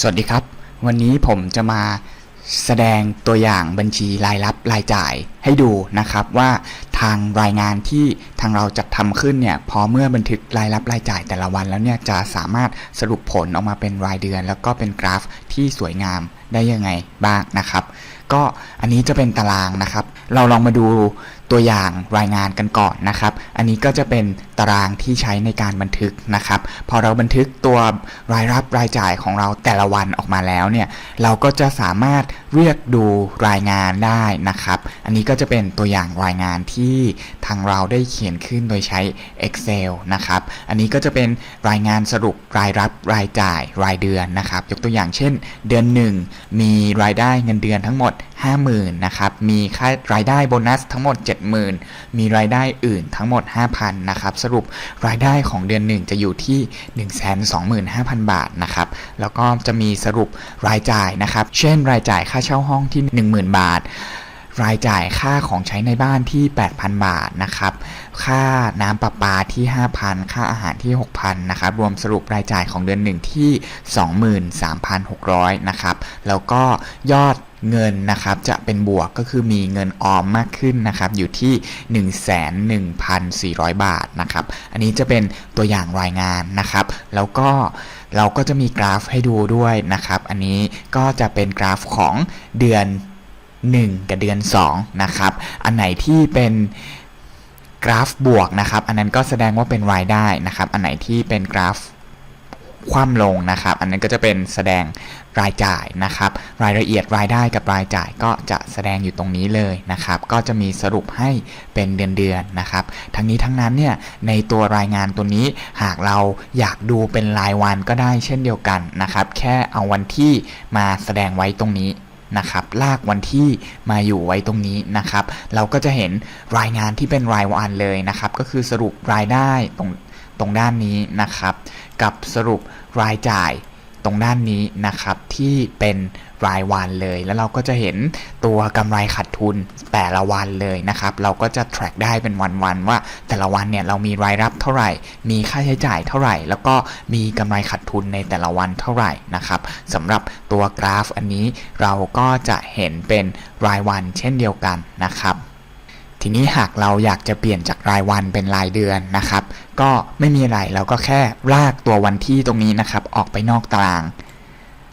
สวัสดีครับ วันนี้ผมจะมาแสดงตัวอย่างบัญชีรายรับรายจ่ายให้ดูนะครับว่าทางรายงานที่ทางเราจัดทำขึ้นเนี่ยพอเมื่อบันทึกรายรับรายจ่ายแต่ละวันแล้วเนี่ยจะสามารถสรุปผลออกมาเป็นรายเดือน แล้วก็เป็นกราฟที่สวยงามได้ยังไงบ้างนะครับ ก็อันนี้จะเป็นตารางนะครับเราลองมาดูตัวอย่างรายงานกันก่อนนะครับ อันนี้ก็จะเป็นตารางที่ใช้ในการบันทึกนะครับ พอเราบันทึกตัวรายรับรายจ่ายของเราแต่ละวันออกมาแล้วเนี่ย เราก็จะสามารถเรียกดูรายงานได้นะครับ อันนี้ก็จะเป็นตัวอย่างรายงานที่ทางเราได้เขียนขึ้นโดยใช้ Excel นะครับ อันนี้ก็จะเป็นรายงานสรุปรายรับรายจ่ายรายเดือนนะครับ ยกตัวอย่างเช่น เดือน 1 มีรายได้เงินเดือนทั้งหมด 50,000นะครับ มีค่ารายได้โบนัสทั้งหมด 70,000 มีรายได้อื่นทั้งหมด 5,000 นะครับ สรุปรายได้ของเดือน 1 จะอยู่ที่ 125,000 บาทนะครับ แล้วก็จะมีสรุปรายจ่ายนะครับ เช่น รายจ่ายค่าเช่าห้องที่ 10,000 บาทรายจ่ายค่าของใช้ในบ้านที่ 8,000 บาทนะครับ ค่าน้ำประปาที่ 5,000 ค่าอาหารที่ 6,000 นะครับ รวมสรุปรายจ่ายของเดือนหนึ่งที่ 23,600 นะครับ แล้วก็ยอด เงินนะครับจะเป็นบวกก็คือมีเงินออมมากขึ้นนะครับอยู่ที่ 11,400 บาทนะครับอันนี้จะเป็นตัวอย่างรายงานนะครับแล้วก็เราก็จะมีกราฟให้ดูด้วยนะครับอันนี้ก็จะเป็นกราฟของเดือน 1 กับเดือน2นะครับอันไหนที่เป็นกราฟบวกนะครับ อันนั้นก็แสดงว่าเป็นรายได้นะครับ อันไหนที่เป็นกราฟ คว่ำลงนะครับ อันนั้นก็จะเป็นแสดงรายจ่ายนะครับ รายละเอียดรายได้กับรายจ่ายก็จะแสดงอยู่ตรงนี้เลยนะครับ ก็จะมีสรุปให้เป็นเดือนๆนะครับ ทั้งนี้ทั้งนั้นเนี่ยในตัวรายงานตัวนี้หากเราอยากดูเป็นรายวันก็ได้เช่นเดียวกันนะครับ แค่เอาวันที่มาแสดงไว้ตรงนี้นะครับลากวันที่มาอยู่ไว้ตรงนี้นะครับ เราก็จะเห็นรายงานที่เป็นรายวันเลยนะครับ ก็คือสรุปรายได้ตรงตรงด้านนี้นะครับ กับสรุปรายจ่ายตรงด้านนี้นะครับที่เป็นรายวันเลย แล้วเราก็จะเห็นตัวกำไรขาดทุนแต่ละวันเลยนะครับ เราก็จะ track ได้เป็นวันๆว่าแต่ละวันเนี่ยเรามีรายรับเท่าไหร่ มีค่าใช้จ่ายเท่าไหร่ แล้วก็มีกำไรขาดทุนในแต่ละวันเท่าไหร่นะครับสำหรับตัวกราฟอันนี้เราก็จะเห็นเป็นรายวันเช่นเดียวกันนะครับ ทีนี้หากเราอยากจะเปลี่ยนจากรายวันเป็นรายเดือนนะครับ ก็ไม่มีอะไรเราก็แค่ลากตัววันที่ตรงนี้นะครับ ออกไปนอกตาราง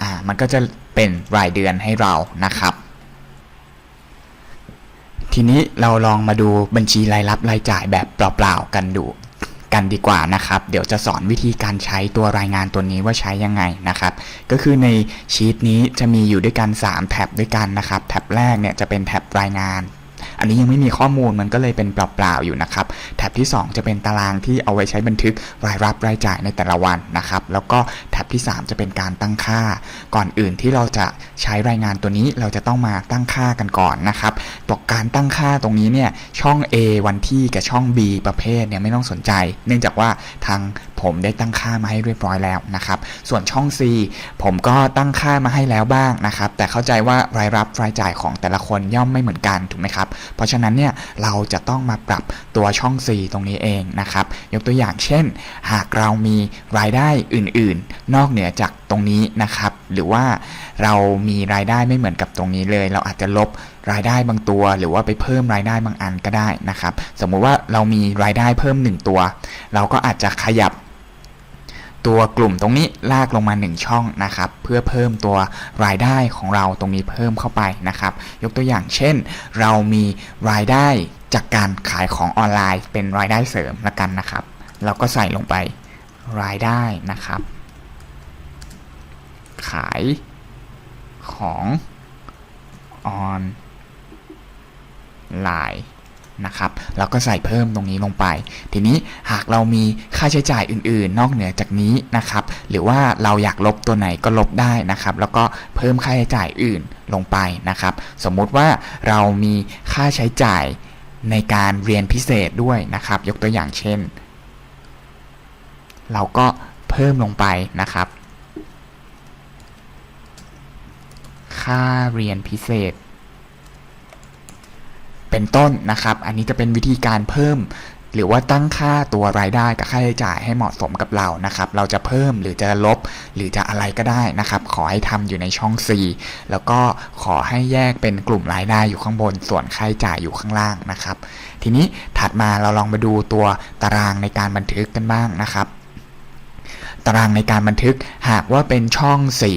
อ่า มันก็จะเป็นรายเดือนให้เรานะครับ ทีนี้เราลองมาดูบัญชีรายรับรายจ่ายแบบเปล่าๆกันดูกันดีกว่านะครับ เดี๋ยวจะสอนวิธีการใช้ตัวรายงานตัวนี้ว่าใช้ยังไงนะครับ ก็คือในชีตนี้จะมีอยู่ด้วยกัน 3 แท็บด้วยกันนะครับ แท็บแรกเนี่ยจะเป็นแท็บรายงาน อันนี้ยังไม่มีข้อมูลมันก็เลยเป็นเปล่าๆอยู่นะครับแท็บที่ 2 จะเป็นตารางที่เอาไว้ใช้บันทึกรายรับรายจ่ายในแต่ละวันนะครับ แล้วก็แท็บที่ 3 จะเป็นการตั้งค่า ก่อนอื่นที่เราจะใช้รายงานตัวนี้เราจะต้องมาตั้งค่ากันก่อนนะครับตัวการตั้งค่าตรงนี้เนี่ยช่อง A วันที่กับช่อง B ประเภทเนี่ยไม่ต้องสนใจ เนื่องจากว่าทางผมได้ตั้งค่ามาให้เรียบร้อยแล้วนะครับ ส่วนช่อง C ผมก็ตั้งค่ามาให้แล้วบ้างนะครับ แต่เข้าใจว่ารายรับรายจ่ายของแต่ละคนย่อมไม่เหมือนกันถูกไหมครับเพราะฉะนั้นเนี่ยเราจะต้องมาปรับตัวช่อง C ตรงนี้เองนะครับ ยกตัวอย่างเช่น หากเรามีรายได้อื่นๆ นอกเหนือจากตรงนี้นะครับ หรือว่าเรามีรายได้ไม่เหมือนกับตรงนี้เลย เราอาจจะลบรายได้บางตัว หรือว่าไปเพิ่มรายได้บางอันก็ได้นะครับ สมมุติว่าเรามีรายได้เพิ่ม 1 ตัว เราก็อาจจะขยับ ตัวกลุ่มตรงนี้ลากลงมา 1 ช่องนะครับ เพื่อเพิ่มตัวรายได้ของเราตรงนี้เพิ่มเข้าไปนะครับ ยกตัวอย่างเช่น เรามีรายได้จากการขายของออนไลน์ เป็นรายได้เสริมละกันนะครับ เราก็ใส่ลงไปรายได้นะครับ ขายของออนไลน์ นะครับแล้วก็ใส่เพิ่มตรงนี้ลงไป ทีนี้หากเรามีค่าใช้จ่ายอื่น ๆ นอกเหนือจากนี้นะครับ หรือว่าเราอยากลบตัวไหนก็ลบได้นะครับ แล้วก็เพิ่มค่าใช้จ่ายอื่นลงไปนะครับ สมมุติว่าเรามีค่าใช้จ่ายในการเรียนพิเศษด้วยนะครับ ยกตัวอย่างเช่น เราก็เพิ่มลงไปนะครับ ค่าเรียนพิเศษ เป็นต้นนะครับ อันนี้จะเป็นวิธีการเพิ่ม หรือว่าตั้งค่าตัวรายได้กับค่าใช้จ่ายให้เหมาะสมกับเรานะครับ เราจะเพิ่มหรือจะลบหรือจะอะไรก็ได้นะครับ ขอให้ทำอยู่ในช่อง C แล้วก็ขอให้แยกเป็นกลุ่มรายได้อยู่ข้างบน ส่วนค่าใช้จ่ายอยู่ข้างล่างนะครับ ทีนี้ถัดมาเราลองมาดูตัวตารางในการบันทึกกันบ้างนะครับ ตารางในการบันทึกหากว่าเป็นช่องสี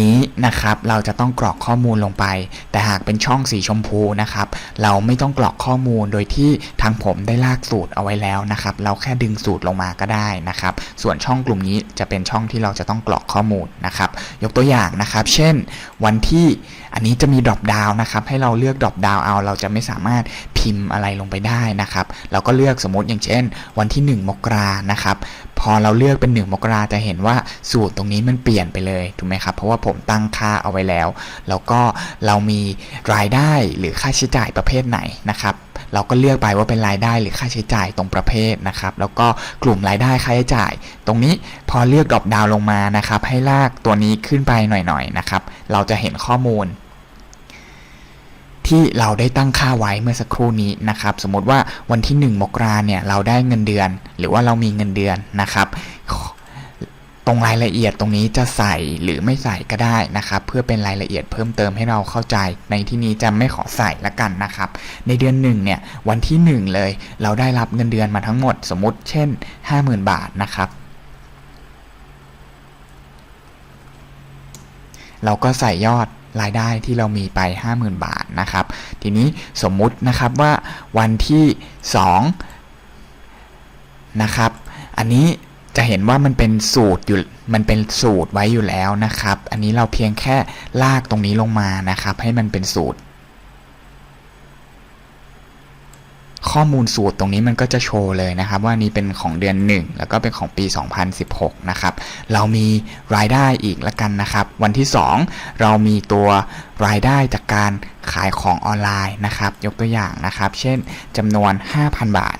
นี้นะครับเราจะต้องกรอกข้อมูลลงไป แต่หากเป็นช่องสีชมพูนะครับ เราไม่ต้องกรอกข้อมูลโดยที่ทางผมได้ลากสูตรเอาไว้แล้วนะครับ เราแค่ดึงสูตรลงมาก็ได้นะครับ ส่วนช่องกลุ่มนี้จะเป็นช่องที่เราจะต้องกรอกข้อมูลนะครับ ยกตัวอย่างนะครับ เช่น วันที่อันนี้จะมีดรอปดาวนะครับ ให้เราเลือกดรอปดาวเอา เราจะไม่สามารถพิมพ์อะไรลงไปได้นะครับ เราก็เลือกสมมติอย่างเช่น วันที่ 1 มกรานะครับพอเราเลือกเป็น 1 มกราจะเห็นว่าสูตรตรงนี้มันเปลี่ยนไปเลยถูกไหมครับเพราะว่าผมตั้งค่าเอาไว้แล้ว แล้วก็เรามีรายได้หรือค่าใช้จ่ายประเภทไหนนะครับเราก็เลือกไปว่าเป็นรายได้หรือค่าใช้จ่ายตรงประเภทนะครับ แล้วก็กลุ่มรายได้ค่าใช้จ่าย ตรงนี้พอเลือกดรอปดาวลงมานะครับ ให้ลากตัวนี้ขึ้นไปหน่อยๆนะครับ เราจะเห็นข้อมูล ที่เราได้ตั้งค่าไว้เมื่อสักครู่นี้นะครับ สมมติว่าวันที่ 1 มกราเนี่ยเราได้เงินเดือน หรือว่าเรามีเงินเดือนนะครับ ตรงรายละเอียดตรงนี้จะใส่หรือไม่ใส่ก็ได้นะครับ เพื่อเป็นรายละเอียดเพิ่มเติมให้เราเข้าใจ ในที่นี้จะไม่ขอใส่ละกันนะครับ ในเดือนหนึ่งเนี่ยวันที่ 1 เลย เราได้รับเงินเดือนมาทั้งหมด สมมติเช่น 50,000 บาทนะครับเราก็ใส่ยอด รายได้ที่เรามีไป 50,000 บาทนะครับ ทีนี้สมมุตินะครับว่าวันที่2นะครับ อันนี้จะเห็นว่ามันเป็นสูตรอยู่มันเป็นสูตรไว้อยู่แล้วนะครับ อันนี้เราเพียงแค่ลากตรงนี้ลงมานะครับ ให้มันเป็นสูตร ข้อมูลสูตรตรงนี้มันก็จะโชว์เลยนะครับ ว่านี่เป็นของเดือน 1 แล้วก็เป็นของปี 2016 นะครับ เรามีรายได้อีกละกันนะครับ วันที่ 2 เรามีตัวรายได้จากการขายของออนไลน์นะครับ ยกตัวอย่างนะครับ เช่นจำนวน 5,000 บาท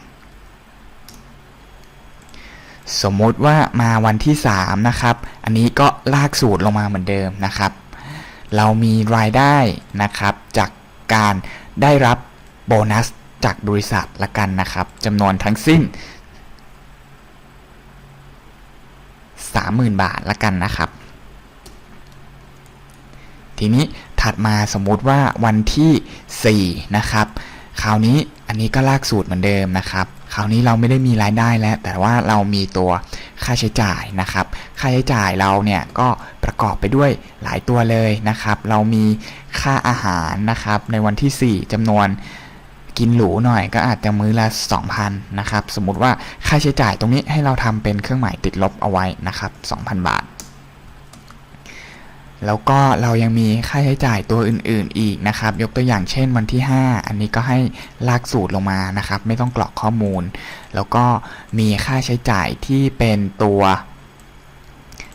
สมมุติว่ามาวันที่ 3 นะครับ อันนี้ก็ลากสูตรลงมาเหมือนเดิมนะครับ เรามีรายได้นะครับจากการได้รับโบนัส จากบริษัทละกันนะครับจำนวนทั้งสิ้น 30,000 บาทละกันนะครับ ทีนี้ถัดมาสมมุติว่าวันที่ 4 นะครับ คราวนี้อันนี้ก็ลากสูตรเหมือนเดิมนะครับ คราวนี้เราไม่ได้มีรายได้แล้ว แต่ว่าเรามีตัวค่าใช้จ่ายนะครับ ค่าใช้จ่ายเราเนี่ยก็ประกอบไปด้วยหลายตัวเลยนะครับ เรามีค่าอาหารนะครับในวันที่ 4จำนวน กินหรูหน่อยก็อาจจะมื้อละ 2,000นะครับสมมุติว่าค่าใช้จ่ายตรงนี้ให้เราทำเป็นเครื่องหมายติดลบเอาไว้นะครับ 2,000 บาท แล้วก็เรายังมีค่าใช้จ่ายตัวอื่นๆอีกนะครับ ยกตัวอย่างเช่นวันที่ 5 อันนี้ก็ให้ลากสูตรลงมานะครับ ไม่ต้องกรอกข้อมูล แล้วก็มีค่าใช้จ่ายที่เป็นตัว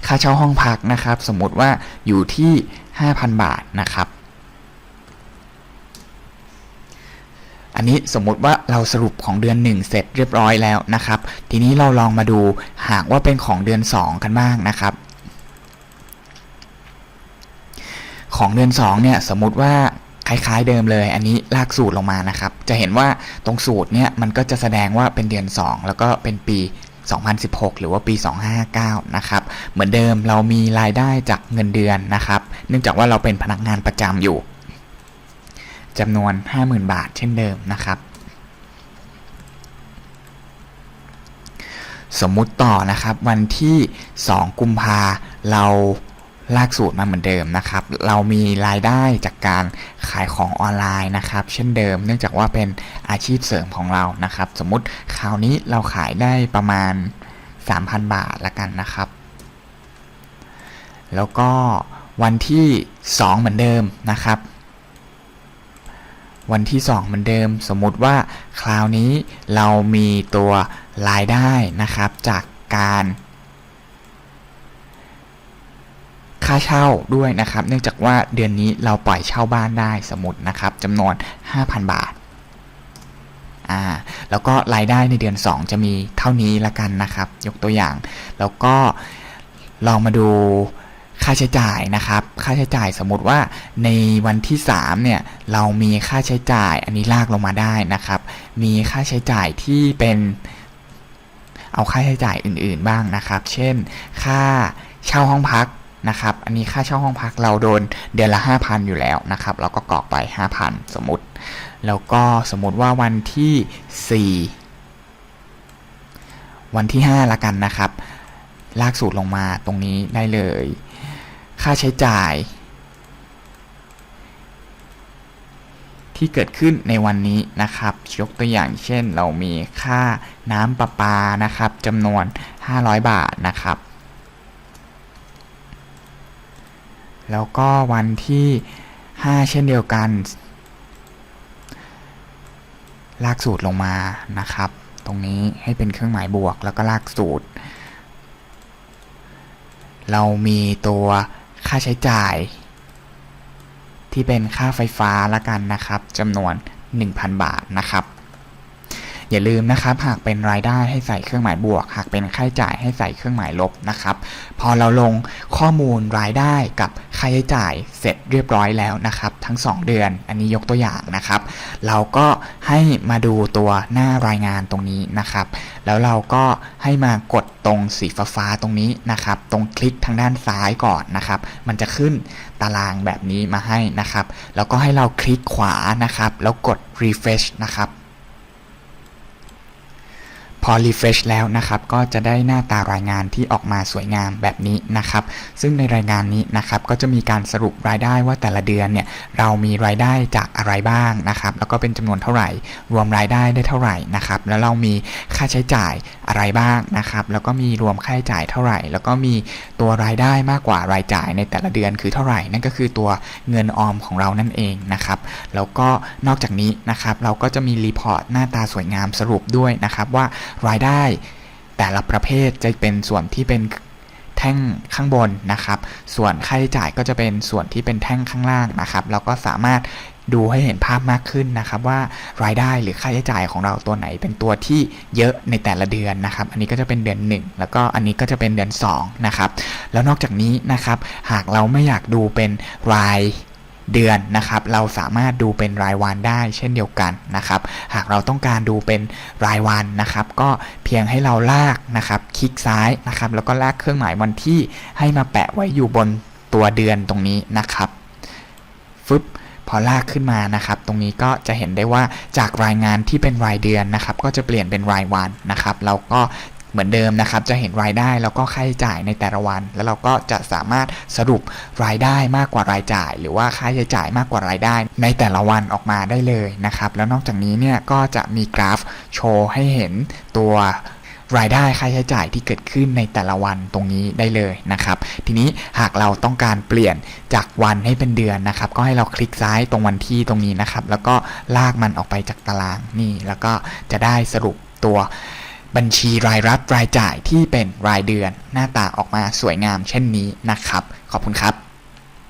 ค่าเช่าห้องพักนะครับ สมมุติว่าอยู่ที่ 5,000 บาทนะครับ อันนี้สมมุติว่าเราสรุปของเดือน 1 เสร็จเรียบร้อยแล้วนะครับ ทีนี้เราลองมาดูหากว่าเป็นของเดือน 2 กันบ้างนะครับ ของเดือน2เนี่ยสมมุติว่าคล้ายๆเดิมเลย อันนี้ลากสูตรลงมานะครับ จะเห็นว่าตรงสูตรเนี่ยมันก็จะแสดงว่าเป็นเดือน 2 แล้วก็เป็นปี2016 หรือว่าปี 2559 นะครับ เหมือนเดิมเรามีรายได้จากเงินเดือนนะครับ เนื่องจากว่าเราเป็นพนักงานประจำอยู่ จำนวน 50,000 บาทเช่นเดิมนะครับ สมมุติต่อนะครับวันที่ 2 กุมภาเราลากสูตรมาเหมือนเดิมนะครับ เรามีรายได้จากการขายของออนไลน์นะครับ เช่นเดิม เนื่องจากว่าเป็นอาชีพเสริมของเรานะครับ สมมุติคราวนี้เราขายได้ประมาณ 3,000 บาทละกันนะครับ แล้วก็วันที่ 2 เหมือนเดิมนะครับ วันที่ 2 เหมือนเดิม สมมุติว่าคราวนี้เรามีตัวรายได้นะครับจากการค่าเช่าด้วยนะครับ เนื่องจากว่าเดือนนี้เราปล่อยเช่าบ้านได้สมมตินะครับจำนวน 5,000 บาทอ่าแล้วก็รายได้ในเดือน 2 จะมีเท่านี้ละกันนะครับ ยกตัวอย่าง แล้วก็ลองมาดู ค่าใช้จ่ายนะครับ ค่าใช้จ่ายสมมติว่าในวันที่3เนี่ยเรามีค่าใช้จ่ายอันนี้ลากลงมาได้นะครับ มีค่าใช้จ่ายที่เป็นเอาค่าใช้จ่ายอื่นๆบ้างนะครับ เช่น ค่าเช่าห้องพักนะครับ อันนี้ค่าเช่าห้องพักเราโดนเดือนละ 5,000 อยู่แล้วนะครับ เราก็กรอกไป 5,000 สมมติ แล้วก็สมมติว่าวันที่ 4 วันที่ 5 ละกันนะครับ ลากสูตรลงมาตรงนี้ได้เลย ค่าใช้จ่าย ที่เกิดขึ้นในวันนี้นะครับ ยกตัวอย่างเช่นเรามีค่าน้ำประปานะครับจำนวน 500 บาทนะครับ แล้วก็วันที่ 5 เช่นเดียวกัน ลากสูตรลงมานะครับ ตรงนี้ให้เป็นเครื่องหมายบวกแล้วก็ลากสูตรเรามีตัว ค่าใช้จ่าย ที่เป็นค่าไฟฟ้าละกันนะครับจำนวน 1,000 บาทนะครับ อย่าลืมนะครับหากเป็นรายได้ให้ใส่เครื่องหมายบวก หากเป็นค่าใช้จ่ายให้ใส่เครื่องหมายลบนะครับ พอเราลงข้อมูลรายได้กับค่าใช้จ่ายเสร็จเรียบร้อยแล้วนะครับ ทั้ง 2 เดือน อันนี้ยกตัวอย่างนะครับ เราก็ให้มาดูตัวหน้ารายงานตรงนี้นะครับ แล้วเราก็ให้มากดตรงสีฟ้าตรงนี้นะครับ ตรงคลิกทางด้านซ้ายก่อนนะครับ มันจะขึ้นตารางแบบนี้มาให้นะครับ แล้วก็ให้เราคลิกขวานะครับ แล้วกด refresh นะครับ อ refresh แล้วนะครับก็จะได้หน้าตารายงานที่ออกมาสวยงามแบบนี้นะครับ ซึ่งในรายงานนี้นะครับก็จะมีการสรุปรายได้ว่าแต่ละเดือนเนี่ยเรามีรายได้จากอะไรบ้างนะครับ แล้วก็เป็นจำนวนเท่าไหร่ รวมรายได้ได้เท่าไหร่นะครับ แล้วเรามีค่าใช้จ่ายอะไรบ้างนะครับ แล้วก็มีรวมค่าใช้จ่ายเท่าไหร่ แล้วก็มีตัวรายได้มากกว่ารายจ่ายในแต่ละเดือนคือเท่าไหร่ นั่นก็คือตัวเงินออมของเรานั่นเองนะครับ แล้วก็นอกจากนี้นะครับเราก็จะมีรีพอร์ตหน้าตาสวยงามสรุปด้วยนะครับว่ารายได้ แต่ละประเภทจะเป็นส่วนที่เป็นแท่งข้างบนนะครับ ส่วนค่าใช้จ่ายก็จะเป็นส่วนที่เป็นแท่งข้างล่างนะครับ เราก็สามารถดูให้เห็นภาพมากขึ้นนะครับว่ารายได้หรือค่าใช้จ่ายของเราตัวไหนเป็นตัวที่เยอะในแต่ละเดือนนะครับ อันนี้ก็จะเป็นเดือน 1 แล้วก็อันนี้ก็จะเป็นเดือน2นะครับแล้วนอกจากนี้นะครับหากเราไม่อยากดูเป็นราย เดือนนะครับเราสามารถดูเป็นรายวันได้เช่นเดียวกันนะครับหากเราต้องการดูเป็นรายวันนะครับ ก็เพียงให้เราลากนะครับคลิกซ้ายนะครับแล้วก็ลากเครื่องหมายวันที่ให้มาแปะไว้อยู่บนตัวเดือนตรงนี้นะครับฟึบพอลากขึ้นมานะครับ ตรงนี้ก็จะเห็นได้ว่าจากรายงานที่เป็นรายเดือนนะครับ ก็จะเปลี่ยนเป็นรายวันนะครับ เราก็ เหมือนเดิมนะครับ จะเห็นรายได้แล้วก็ค่าใช้จ่ายในแต่ละวัน แล้วเราก็จะสามารถสรุปรายได้มากกว่ารายจ่าย หรือว่าค่าใช้จ่ายมากกว่ารายได้ ในแต่ละวันออกมาได้เลยนะครับ แล้วนอกจากนี้เนี่ยก็จะมีกราฟโชว์ให้เห็นตัวรายได้ค่าใช้จ่ายที่เกิดขึ้นในแต่ละวันตรงนี้ได้เลยนะครับ ทีนี้หากเราต้องการเปลี่ยนจากวันให้เป็นเดือนนะครับ ก็ให้เราคลิกซ้ายตรงวันที่ตรงนี้นะครับ แล้วก็ลากมันออกไปจากตารางนี่ แล้วก็จะได้สรุปตัว บัญชีรายรับรายจ่ายที่เป็นรายเดือน หน้าตาออกมาสวยงามเช่นนี้นะครับ ขอบคุณครับ